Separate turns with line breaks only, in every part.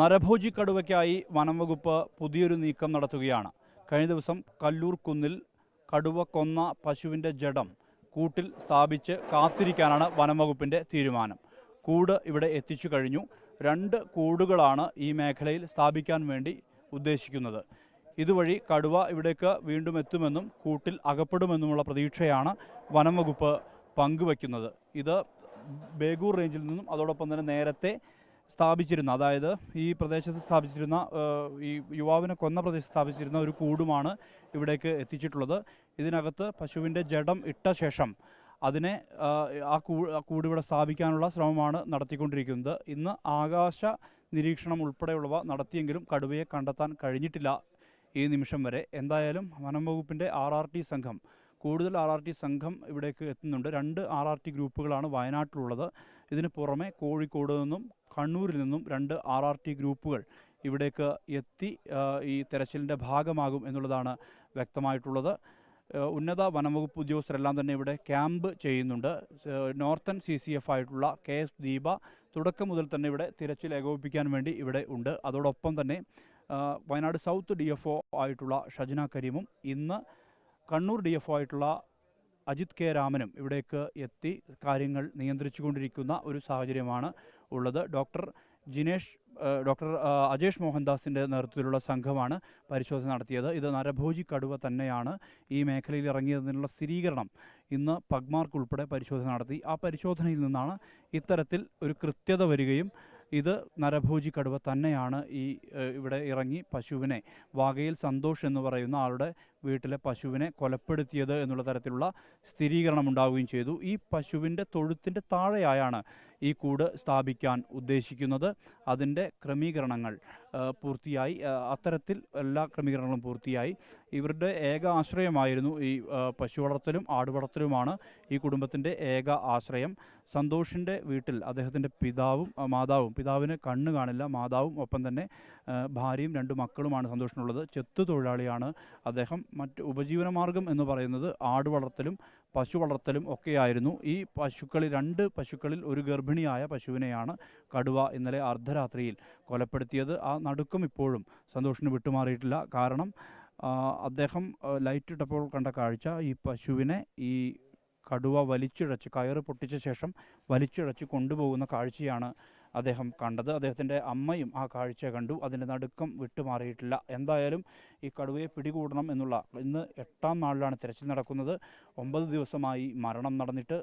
നരഭോജി കടുവയ്ക്കായി വനംവകുപ്പ് പുതിയൊരു നീക്കം നടത്തുകയാണ്. കഴിഞ്ഞ ദിവസം കല്ലൂർ കുന്നിൽ കടുവ കൊന്ന പശുവിന്റെ ജഡം കൂട്ടിൽ സ്ഥാപിച്ച് കാത്തിരിക്കാനാണ് വനംവകുപ്പിന്റെ തീരുമാനം. കൂട് ഇവിടെ എത്തിച്ചു കഴിഞ്ഞു. രണ്ട് കൂടുകളാണ് ഈ മേഖലയിൽ സ്ഥാപിക്കാൻ വേണ്ടി ഉദ്ദേശിക്കുന്നത്. ഇതുവഴി കടുവ ഇവിടേക്ക് വീണ്ടും എത്തുമെന്നും കൂട്ടിൽ അകപ്പെടുമെന്നുമുള്ള പ്രതീക്ഷയാണ് വനംവകുപ്പ് പങ്കുവയ്ക്കുന്നത്. ഇത് ബേഗൂർ റേഞ്ചിൽ നിന്നും അതോടൊപ്പം തന്നെ നേരത്തെ സ്ഥാപിച്ചിരുന്ന അതായത് ഈ പ്രദേശത്ത് സ്ഥാപിച്ചിരുന്ന ഈ യുവാവിനെ കൊന്ന പ്രദേശത്ത് സ്ഥാപിച്ചിരുന്ന ഒരു കൂടുമാണ് ഇവിടേക്ക് എത്തിച്ചിട്ടുള്ളത്. ഇതിനകത്ത് പശുവിന്റെ ജഡം ഇട്ട ശേഷം അതിനെ ആ, കൂ ആ കൂട് ഇവിടെ സ്ഥാപിക്കാനുള്ള ശ്രമമാണ് നടത്തിക്കൊണ്ടിരിക്കുന്നത്. ഇന്ന് ആകാശ നിരീക്ഷണം ഉൾപ്പെടെയുള്ളവ നടത്തിയെങ്കിലും കടുവയെ കണ്ടെത്താൻ കഴിഞ്ഞിട്ടില്ല ഈ നിമിഷം വരെ. എന്തായാലും വനം വകുപ്പിന്റെ ആർ ആർ ടി സംഘം കൂടുതൽ ആർ ആർ ടി സംഘം ഇവിടേക്ക് എത്തുന്നുണ്ട്. രണ്ട് ആർ ആർ ടി ഗ്രൂപ്പുകളാണ് വയനാട്ടിലുള്ളത്. ഇതിന് പുറമെ കോഴിക്കോട് നിന്നും കണ്ണൂരിൽ നിന്നും രണ്ട് ആർ ആർ ടി ഗ്രൂപ്പുകൾ ഇവിടേക്ക് എത്തി ഈ തെരച്ചിലിന്റെ ഭാഗമാകും എന്നുള്ളതാണ് വ്യക്തമായിട്ടുള്ളത്. ഉന്നത വനംവകുപ്പ് ഉദ്യോഗസ്ഥരെല്ലാം തന്നെ ഇവിടെ ക്യാമ്പ് ചെയ്യുന്നുണ്ട്. നോർത്തൺ സി സി എഫ് ആയിട്ടുള്ള കെ എസ് ദീപ തുടക്കം മുതൽ തന്നെ ഇവിടെ തിരച്ചിൽ ഏകോപിപ്പിക്കാൻ വേണ്ടി ഇവിടെ ഉണ്ട്. അതോടൊപ്പം തന്നെ വയനാട് സൗത്ത് ഡി എഫ് ആയിട്ടുള്ള ഷജന കരീമും ഇന്ന് കണ്ണൂർ ഡി എഫ് ആയിട്ടുള്ള അജിത് കെ രാമനും ഇവിടേക്ക് എത്തി കാര്യങ്ങൾ നിയന്ത്രിച്ചുകൊണ്ടിരിക്കുന്ന ഒരു സാഹചര്യമാണ് ഉള്ളത്. ഡോക്ടർ ജിനേഷ് ഡോക്ടർ അജേഷ് മോഹൻദാസിന്റെ നേതൃത്വത്തിലുള്ള സംഘമാണ് പരിശോധന നടത്തിയത്. ഇത് നരഭോജി കടുവ തന്നെയാണ് ഈ മേഖലയിൽ ഇറങ്ങിയതിനുള്ള സ്ഥിരീകരണം. ഇന്ന് പഗ്മാർക്ക് ഉൾപ്പെടെ പരിശോധന നടത്തി. ആ പരിശോധനയിൽ നിന്നാണ് ഇത്തരത്തിൽ ഒരു കൃത്യത വരികയും ഇത് നരഭോജി കടുവ തന്നെയാണ് ഈ ഇവിടെ ഇറങ്ങി പശുവിനെ വാഗയിൽ സന്തോഷ് എന്ന് പറയുന്ന ആളുടെ വീട്ടിലെ പശുവിനെ കൊലപ്പെടുത്തിയത് എന്നുള്ള തരത്തിലുള്ള സ്ഥിരീകരണം ഉണ്ടാവുകയും ചെയ്തു. ഈ പശുവിന്റെ തൊഴുത്തിന്റെ താഴെയായാണ് ഈ കൂട് സ്ഥാപിക്കാൻ ഉദ്ദേശിക്കുന്നത്. അതിന്റെ ക്രമീകരണങ്ങൾ പൂർത്തിയായി. അത്തരത്തിൽ എല്ലാ ക്രമീകരണങ്ങളും പൂർത്തിയായി. ഇവരുടെ ഏക ആശ്രയമായിരുന്നു ഈ പശു വളർത്തലും ആടുവളർത്തലുമാണ് ഈ കുടുംബത്തിന്റെ ഏക ആശ്രയം. സന്തോഷിന്റെ വീട്ടിൽ അദ്ദേഹത്തിന്റെ പിതാവും മാതാവും പിതാവിന് കണ്ണ് കാണില്ല മാതാവും ഒപ്പം തന്നെ ഭാര്യയും രണ്ട് മക്കളുമാണ് സന്തോഷിനുള്ളത്. ചെത്തു തൊഴിലാളിയാണ് അദ്ദേഹം. മറ്റ് ഉപജീവനമാർഗം എന്ന് പറയുന്നത് ആട് വളർത്തലും പശു വളർത്തലും ഒക്കെയായിരുന്നു. ഈ പശുക്കളിൽ രണ്ട് പശുക്കളിൽ ഒരു ഗർഭിണിയായ പശുവിനെയാണ് കടുവ ഇന്നലെ അർദ്ധരാത്രിയിൽ കൊലപ്പെടുത്തിയത്. ആ നടുക്കം ഇപ്പോഴും സന്തോഷിന് വിട്ടുമാറിയിട്ടില്ല. കാരണം അദ്ദേഹം ലൈറ്റ് ഇട്ടപ്പോൾ കണ്ട കാഴ്ച ഈ പശുവിനെ ഈ കടുവ വലിച്ചിഴച്ച് കയറ് പൊട്ടിച്ച ശേഷം വലിച്ചിഴച്ച് കൊണ്ടുപോകുന്ന കാഴ്ചയാണ് അദ്ദേഹം കണ്ടത്. അദ്ദേഹത്തിന്റെ അമ്മയും ആ കാഴ്ച കണ്ടു. അതിന്റെ നടുക്കം വിട്ടുമാറിയിട്ടില്ല. എന്തായാലും ഈ കടുവയെ പിടികൂടണം എന്നുള്ള ഇന്ന് എട്ടാം നാളിലാണ് തിരച്ചിൽ നടക്കുന്നത്. ഒമ്പത് ദിവസമായി മരണം നടന്നിട്ട്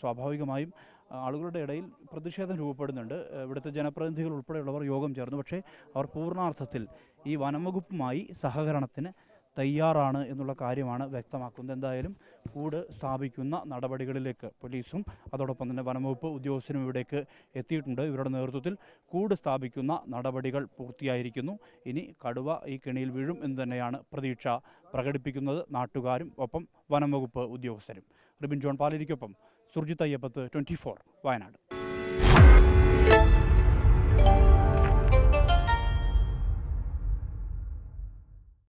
സ്വാഭാവികമായും ആളുകളുടെ ഇടയിൽ പ്രതിഷേധം രൂപപ്പെടുന്നുണ്ട്. ഇവിടുത്തെ ജനപ്രതിനിധികൾ ഉൾപ്പെടെയുള്ളവർ യോഗം ചേർന്നു. പക്ഷേ അവർ പൂർണാർത്ഥത്തിൽ ഈ വനംവകുപ്പുമായി സഹകരണത്തിന് തയ്യാറാണ് എന്നുള്ള കാര്യമാണ് വ്യക്തമാക്കുന്നത്. എന്തായാലും കൂട് സ്ഥാപിക്കുന്ന നടപടികളിലേക്ക് പോലീസും അതോടൊപ്പം തന്നെ വനംവകുപ്പ് ഉദ്യോഗസ്ഥരും ഇവിടേക്ക് എത്തിയിട്ടുണ്ട്. ഇവരുടെ നേതൃത്വത്തിൽ കൂട് സ്ഥാപിക്കുന്ന നടപടികൾ പൂർത്തിയായിരിക്കുന്നു. ഇനി കടുവ ഈ കെണിയിൽ വീഴും എന്ന് തന്നെയാണ് പ്രതീക്ഷ പ്രകടിപ്പിക്കുന്നത് നാട്ടുകാരും ഒപ്പം വനംവകുപ്പ് ഉദ്യോഗസ്ഥരും. റിബിൻ ജോൺ പാലരിക്കൊപ്പം സുർജിത് അയ്യപ്പത്ത് ട്വന്റി വയനാട്.